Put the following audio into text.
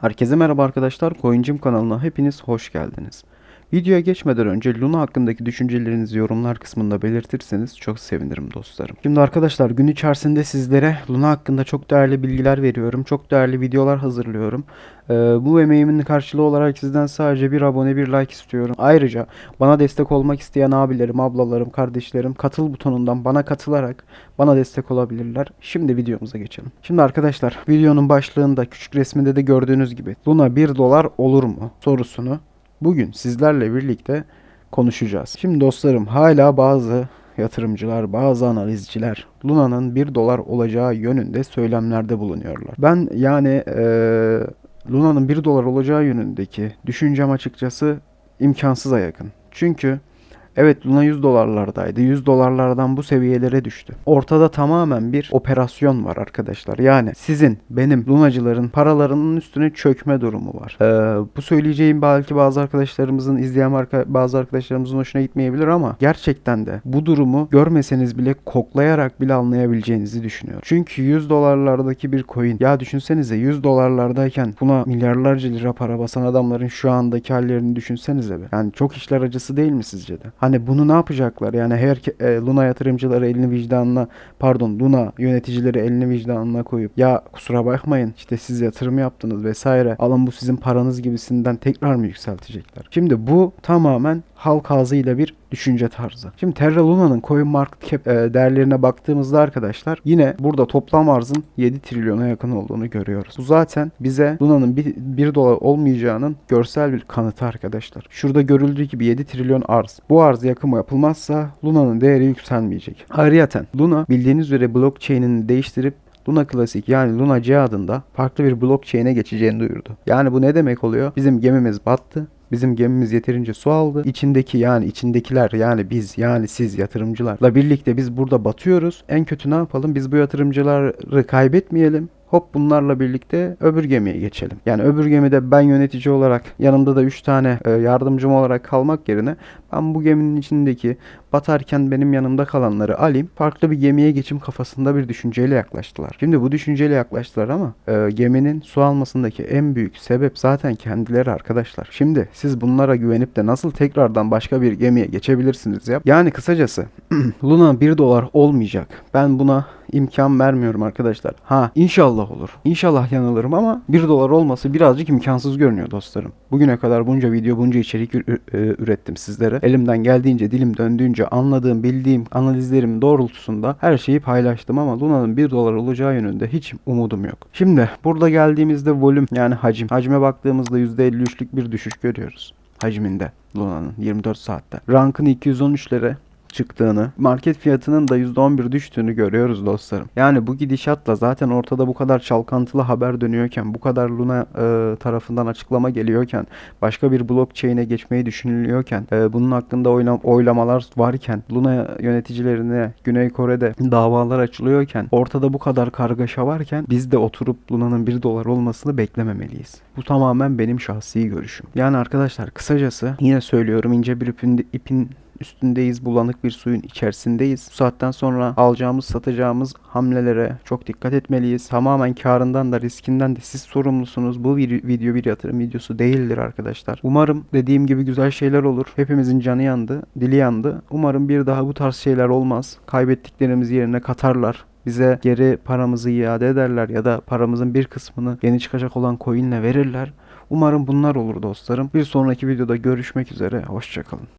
Herkese merhaba arkadaşlar. Coincim kanalına hepiniz hoş geldiniz. Videoya geçmeden önce Luna hakkındaki düşüncelerinizi yorumlar kısmında belirtirseniz çok sevinirim dostlarım. Şimdi arkadaşlar gün içerisinde sizlere Luna hakkında çok değerli bilgiler veriyorum. Çok değerli videolar hazırlıyorum. Ee, bu emeğimin karşılığı olarak sizden sadece bir abone bir like istiyorum. Ayrıca bana destek olmak isteyen abilerim, ablalarım, kardeşlerim katıl butonundan bana katılarak bana destek olabilirler. Şimdi videomuza geçelim. Şimdi arkadaşlar videonun başlığında küçük resminde de gördüğünüz gibi Luna 1 dolar olur mu sorusunu bugün sizlerle birlikte konuşacağız. Şimdi dostlarım hala bazı yatırımcılar, bazı analizciler Luna'nın 1 dolar olacağı yönünde söylemlerde bulunuyorlar. Ben yani eee, Luna'nın 1 dolar olacağı yönündeki düşüncem açıkçası imkansıza yakın. Çünkü Evet Luna 100 dolarlardaydı. 100 dolarlardan bu seviyelere düştü. Ortada tamamen bir operasyon var arkadaşlar. Yani sizin, benim, Lunacıların paralarının üstüne çökme durumu var. Ee, bu söyleyeceğim belki bazı arkadaşlarımızın, izleyen arka- bazı arkadaşlarımızın hoşuna gitmeyebilir ama gerçekten de bu durumu görmeseniz bile koklayarak bile anlayabileceğinizi düşünüyorum. Çünkü 100 dolarlardaki bir coin ya düşünsenize 100 dolarlardayken buna milyarlarca lira para basan adamların şu andaki hallerini düşünsenize be. Yani çok işler acısı değil mi sizce de? Hani bunu ne yapacaklar? Yani her e, Luna yatırımcıları elini vicdanına pardon Luna yöneticileri elini vicdanına koyup ya kusura bakmayın işte siz yatırım yaptınız vesaire alın bu sizin paranız gibisinden tekrar mı yükseltecekler? Şimdi bu tamamen halk ağzıyla bir düşünce tarzı. Şimdi Terra Luna'nın coin market cap e, değerlerine baktığımızda arkadaşlar yine burada toplam arzın 7 trilyona yakın olduğunu görüyoruz. Bu zaten bize Luna'nın 1, dolar olmayacağının görsel bir kanıtı arkadaşlar. Şurada görüldüğü gibi 7 trilyon arz. Bu arz yakımı yapılmazsa Luna'nın değeri yükselmeyecek. Ayrıyeten Luna bildiğiniz üzere blockchain'ini değiştirip Luna Classic yani Luna C adında farklı bir blockchain'e geçeceğini duyurdu. Yani bu ne demek oluyor? Bizim gemimiz battı. Bizim gemimiz yeterince su aldı. İçindeki yani içindekiler yani biz yani siz yatırımcılarla birlikte biz burada batıyoruz. En kötü ne yapalım? Biz bu yatırımcıları kaybetmeyelim. Hop bunlarla birlikte öbür gemiye geçelim. Yani öbür gemide ben yönetici olarak yanımda da 3 tane e, yardımcım olarak kalmak yerine ben bu geminin içindeki batarken benim yanımda kalanları alayım. Farklı bir gemiye geçim kafasında bir düşünceyle yaklaştılar. Şimdi bu düşünceyle yaklaştılar ama e, geminin su almasındaki en büyük sebep zaten kendileri arkadaşlar. Şimdi siz bunlara güvenip de nasıl tekrardan başka bir gemiye geçebilirsiniz ya? Yani kısacası Luna 1 dolar olmayacak. Ben buna imkan vermiyorum arkadaşlar. Ha inşallah olur. İnşallah yanılırım ama 1 dolar olması birazcık imkansız görünüyor dostlarım. Bugüne kadar bunca video bunca içerik ü- ürettim sizlere. Elimden geldiğince dilim döndüğünce anladığım bildiğim analizlerim doğrultusunda her şeyi paylaştım ama Luna'nın 1 dolar olacağı yönünde hiç umudum yok. Şimdi burada geldiğimizde volüm yani hacim. Hacme baktığımızda %53'lük bir düşüş görüyoruz hacminde Luna'nın 24 saatte. Rankın 213'lere çıktığını, market fiyatının da %11 düştüğünü görüyoruz dostlarım. Yani bu gidişatla zaten ortada bu kadar çalkantılı haber dönüyorken, bu kadar Luna e, tarafından açıklama geliyorken, başka bir blockchain'e geçmeyi düşünülüyorken, e, bunun hakkında oyna- oylamalar varken, Luna yöneticilerine Güney Kore'de davalar açılıyorken, ortada bu kadar kargaşa varken biz de oturup Luna'nın 1 dolar olmasını beklememeliyiz. Bu tamamen benim şahsi görüşüm. Yani arkadaşlar kısacası yine söylüyorum ince bir ipin, ipin üstündeyiz, bulanık bir suyun içerisindeyiz. Bu saatten sonra alacağımız, satacağımız hamlelere çok dikkat etmeliyiz. Tamamen karından da riskinden de siz sorumlusunuz. Bu video bir yatırım videosu değildir arkadaşlar. Umarım dediğim gibi güzel şeyler olur. Hepimizin canı yandı, dili yandı. Umarım bir daha bu tarz şeyler olmaz. Kaybettiklerimiz yerine katarlar bize geri paramızı iade ederler ya da paramızın bir kısmını yeni çıkacak olan coin'le verirler. Umarım bunlar olur dostlarım. Bir sonraki videoda görüşmek üzere. Hoşçakalın.